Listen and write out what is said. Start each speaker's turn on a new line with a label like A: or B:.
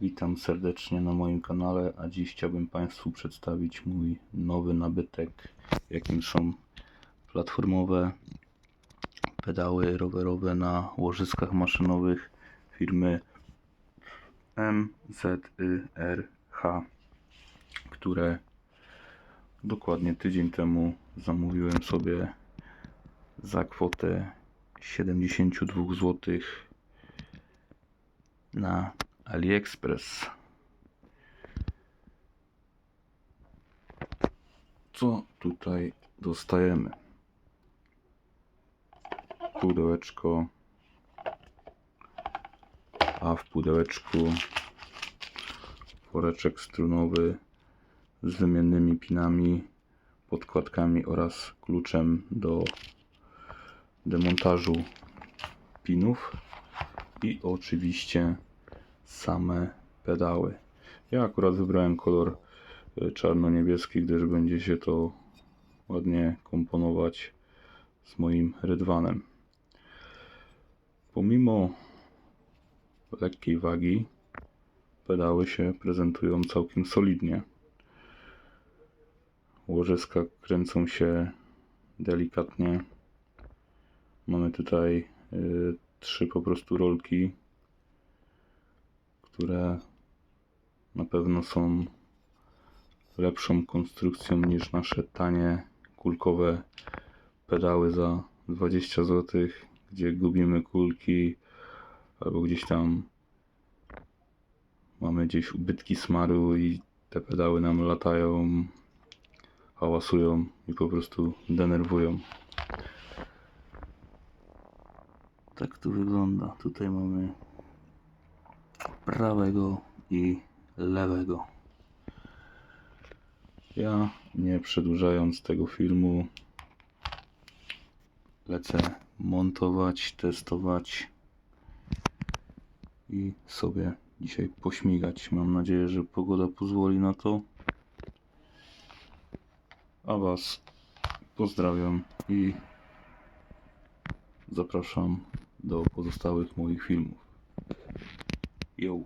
A: Witam serdecznie na moim kanale, a dziś chciałbym Państwu przedstawić mój nowy nabytek, jakim są platformowe pedały rowerowe na łożyskach maszynowych firmy MZYRH, które dokładnie tydzień temu zamówiłem sobie za kwotę 72 zł na AliExpress. Co tutaj dostajemy? Pudełeczko, a w pudełeczku woreczek strunowy z wymiennymi pinami, podkładkami oraz kluczem do demontażu pinów i oczywiście same pedały. Ja akurat wybrałem kolor e, czarno-niebieski, gdyż będzie się to ładnie komponować z moim rydwanem. Pomimo lekkiej wagi, pedały się prezentują całkiem solidnie. Łożyska kręcą się delikatnie. Mamy tutaj y, trzy po prostu rolki, które na pewno są lepszą konstrukcją niż nasze tanie kulkowe pedały za 20 zł, gdzie gubimy kulki albo gdzieś tam mamy gdzieś ubytki smaru i te pedały nam latają, hałasują i po prostu denerwują. Tak to wygląda. Tutaj mamy prawego i lewego. Ja nie przedłużając tego filmu lecę montować, testować i sobie dzisiaj pośmigać. Mam nadzieję, że pogoda pozwoli na to. A Was pozdrawiam i zapraszam do pozostałych moich filmów. Yo!